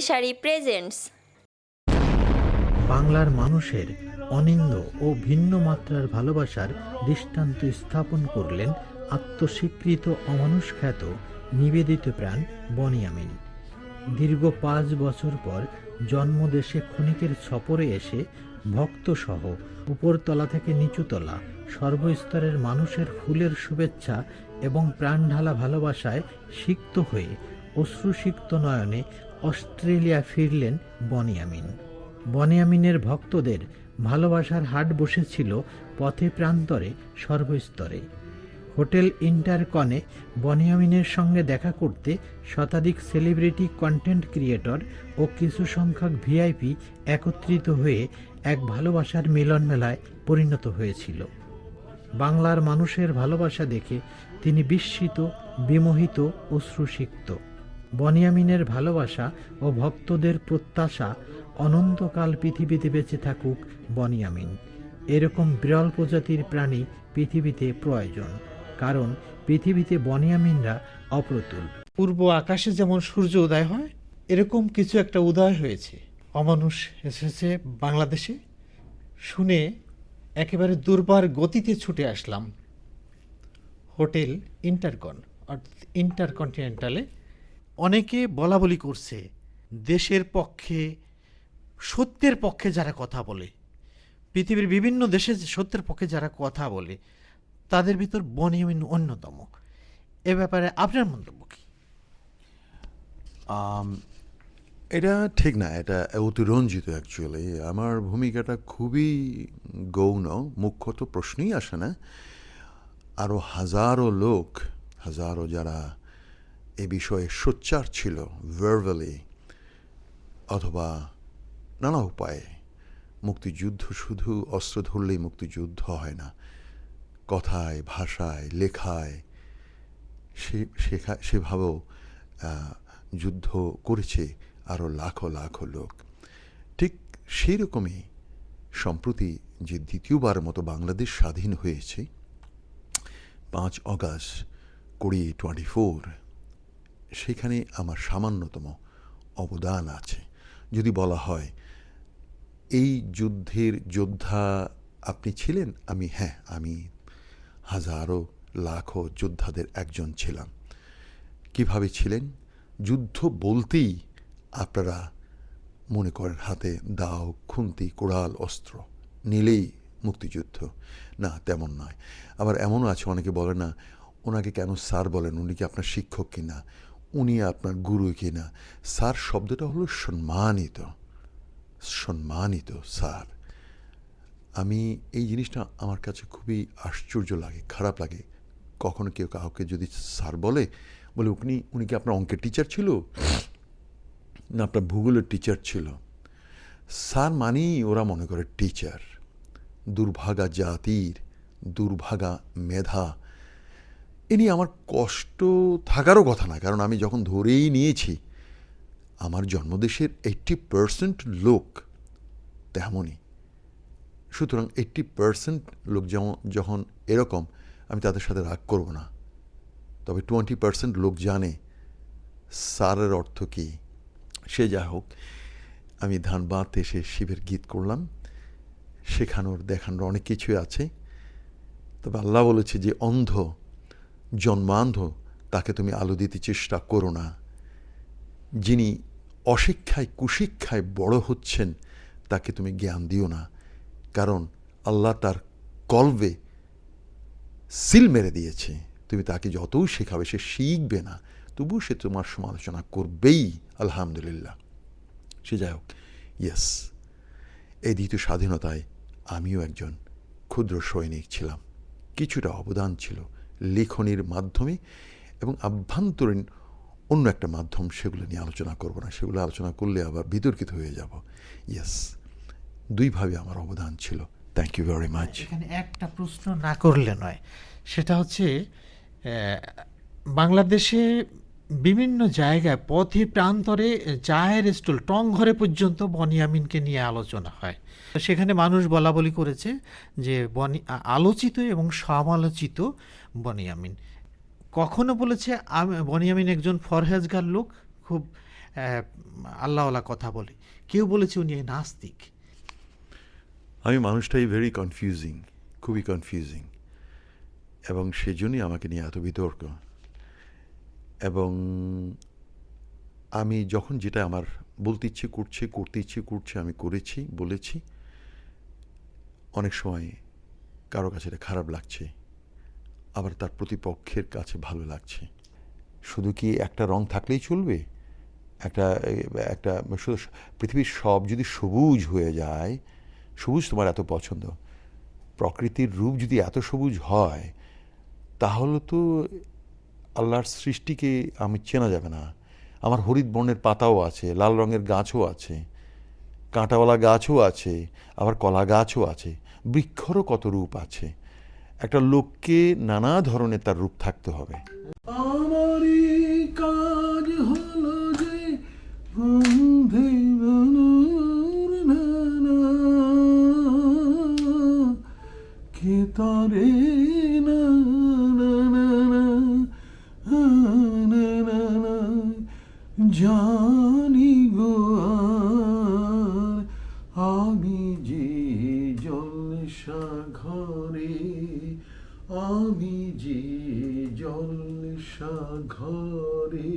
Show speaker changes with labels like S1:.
S1: Sari presents
S2: বাংলার মানুষের অনিন্দ ও ভিন্ন মাত্রার ভালোবাসার দৃষ্টান্ত স্থাপন করলেন আত্মস্বীকৃত অমানুষ খ্যাত নিবেদিত প্রাণ বনিয়ামিন। দীর্ঘ পাঁচ বছর পর জন্মদেশে ক্ষণিকের সফরে এসে ভক্তসহ উপরতলা থেকে নিচুতলা সর্বস্তরের মানুষের ফুলের শুভেচ্ছা এবং প্রাণঢালা ভালোবাসায় সিক্ত হয়ে অশ্রুসিক্ত নয়নে অস্ট্রেলিয়া ফিরলেন বনিয়ামিন। বনিয়ামিনের ভক্তদের ভালোবাসার হাট বসেছিল পথে প্রান্তরে, সর্বস্তরে। হোটেল ইন্টারকনে বনিয়ামিনের সঙ্গে দেখা করতে শতাধিক সেলিব্রিটি কন্টেন্ট ক্রিয়েটর ও কিছু সংখ্যক ভিআইপি একত্রিত হয়ে এক ভালোবাসার মিলন মেলায় পরিণত হয়েছিল। বাংলার মানুষের ভালোবাসা দেখে তিনি বিস্মিত, বিমোহিত অশ্রুসিক্ত বনিয়ামিনের ভালোবাসা ও ভক্তদের প্রত্যাশা অনন্তকাল পৃথিবীতে বেঁচে থাকুক বনিয়ামিন। এরকম বিরল প্রজাতির প্রাণী পৃথিবীতে প্রয়োজন, কারণ পৃথিবীতে বনিয়ামিনরা অপ্রতুল।
S3: পূর্ব আকাশে যেমন সূর্য উদয় হয়, এরকম কিছু একটা উদয় হয়েছে। অমানুষ এসেছে বাংলাদেশে, শুনে একেবারে দুর্বার গতিতে ছুটে আসলাম। হোটেল ইন্টারকন, অর্থাৎ ইন্টারকন্টিনেন্টালে অনেকে বলা বলি করছে, দেশের পক্ষে, সত্যের পক্ষে যারা কথা বলে, পৃথিবীর বিভিন্ন দেশে সত্যের পক্ষে যারা কথা বলে, তাদের ভিতর বনিয়ামিন অন্যতম। এ ব্যাপারে আপনার মন্তব্য কি?
S4: এটা ঠিক না, এটা অতিরঞ্জিত অ্যাকচুয়ালি আমার ভূমিকাটা খুবই গৌণ মুখ্য তো প্রশ্নই আসে না। আরও হাজারো লোক, হাজারো যারা এ বিষয়ে সোচ্চার ছিল ভার্বালি অথবা নানা উপায়ে। মুক্তিযুদ্ধ শুধু অস্ত্র ধরলেই মুক্তিযুদ্ধ হয় না। কথায়, ভাষায়, লেখায় সে, শেখা, সেভাবেও যুদ্ধ করেছে আরও লাখো লাখো লোক। ঠিক সেই রকমই সম্প্রতি যে দ্বিতীয়বার মতো বাংলাদেশ স্বাধীন হয়েছে, পাঁচ অগাস্ট কুড়ি টোয়েন্টি ফোর সেখানে আমার সামান্যতম অবদান আছে। যদি বলা হয়, এই যুদ্ধের যোদ্ধা আপনি ছিলেন? আমি হ্যাঁ আমি হাজারো, লাখো যোদ্ধাদের একজন ছিলাম। কীভাবে ছিলেন? যুদ্ধ বলতেই আপনারা মনে করেন হাতে দাও, খুন্তি, কোড়াল, অস্ত্র, নিলেই মুক্তিযুদ্ধ। না, তেমন নয়। আবার এমনও আছে, অনেকে বলে না, ওনাকে কেন স্যার বলেন? উনি কি আপনার শিক্ষক কিনা? উনি আপনার গুরু কিনা? স্যার, শব্দটা হলো সম্মানিত। সম্মানিত, স্যার। আমি এই জিনিসটা আমার কাছে খুবই আশ্চর্য লাগে, খারাপ লাগে। কখনো কেউ কাউকে যদি স্যার বলে বলে, উনি উনি কি আপনার অঙ্কের টিচার ছিল? না, আপনার ভূগোলের টিচার ছিল। স্যার মানেই ওরা মনে করে টিচার দুর্ভাগা জাতির, দুর্ভাগা মেধা। নিয়ে আমার কষ্ট থাকারও কথা না কারণ আমি যখন ধরেই নিয়েছি, আমার জন্মদেশের এইট্টি পার্সেন্ট লোক তেমনই। সুতরাং এইট্টি পার্সেন্ট লোক যেমন, যখন এরকম, আমি তাদের সাথে রাগ করব না। তবে টোয়েন্টি পার্সেন্ট লোক জানে সারের অর্থ কী। সে যা হোক, আমি ধান ধানবাদ এসে শিবের গীত করলাম। শেখানোর দেখানোর অনেক কিছুই আছে। তবে আল্লাহ বলেছে যে অন্ধ জন্মান্ধ, তাকে তুমি আলো দিতে চেষ্টা করো না। যিনি অশিক্ষায় কুশিক্ষায় বড় হচ্ছেন, তাকে তুমি জ্ঞান দিও না। কারণ আল্লাহ তার কলবে সিল মেরে দিয়েছে। তুমি তাকে যতই শেখাবে, সে শিখবে না। তবুও সে তোমার সমালোচনা করবেই, আলহামদুলিল্লাহ। সে যাই হোক ইয়েস এই দ্বিতীয় স্বাধীনতায় আমিও একজন ক্ষুদ্র সৈনিক ছিলাম। কিছুটা অবদান ছিল। লেখনির মাধ্যমে এবং আভ্যন্তরীণ অন্য একটা মাধ্যম সেগুলো নিয়ে আলোচনা করব না। সেগুলো আলোচনা করলে আবার বিতর্কিত হয়ে যাব। ইয়েস দুইভাবে আমার অবদান ছিল। থ্যাংক ইউ ভেরি মাচ
S3: এখানে একটা প্রশ্ন না করলে নয়। সেটা হচ্ছে বাংলাদেশে বিভিন্ন জায়গায় পথে প্রান্তরে চায়ের স্টল টং ঘরে পর্যন্ত বনিয়ামিনকে নিয়ে আলোচনা হয়। সেখানে মানুষ বলা বলি করেছে যে বনি আলোচিত এবং সমালোচিত বনিয়ামিন। কখনো বলেছে বনিয়ামিন একজন ফরহেজগার লোক, খুব আল্লাহওয়ালা কথা বলে। কেউ বলেছে উনি নাস্তিক।
S4: আমি মানুষটাই ভেরি কনফিউজিং খুবই কনফিউজিং এবং সেজন্যই আমাকে নিয়ে এত বিতর্ক। এবং আমি যখন যেটা আমার বলতে ইচ্ছে করছে, করতে ইচ্ছে করছে, আমি করেছি, বলেছি, অনেক সময় কারও কাছে এটা খারাপ লাগছে, আবার তার প্রতিপক্ষের কাছে ভালো লাগছে। শুধু কি একটা রং থাকলেই চলবে? একটা একটা শুধু পৃথিবীর সব যদি সবুজ হয়ে যায়, সবুজ তোমার এত পছন্দ, প্রকৃতির রূপ যদি এত সবুজ হয়, তাহলে তো আল্লাহর সৃষ্টিকে আমি চেনা যাবে না। আমার হরিদ বর্ণের পাতাও আছে, লাল রঙের গাছও আছে, কাঁটাওয়ালা গাছও আছে, আবার কলা গাছও আছে, বৃক্ষরও কত রূপ আছে। একটা লোককে নানা ধরনের তার রূপ থাকতে হবে। জানি গো আমি যে জলসা ঘরে আমি যে জলসা ঘরে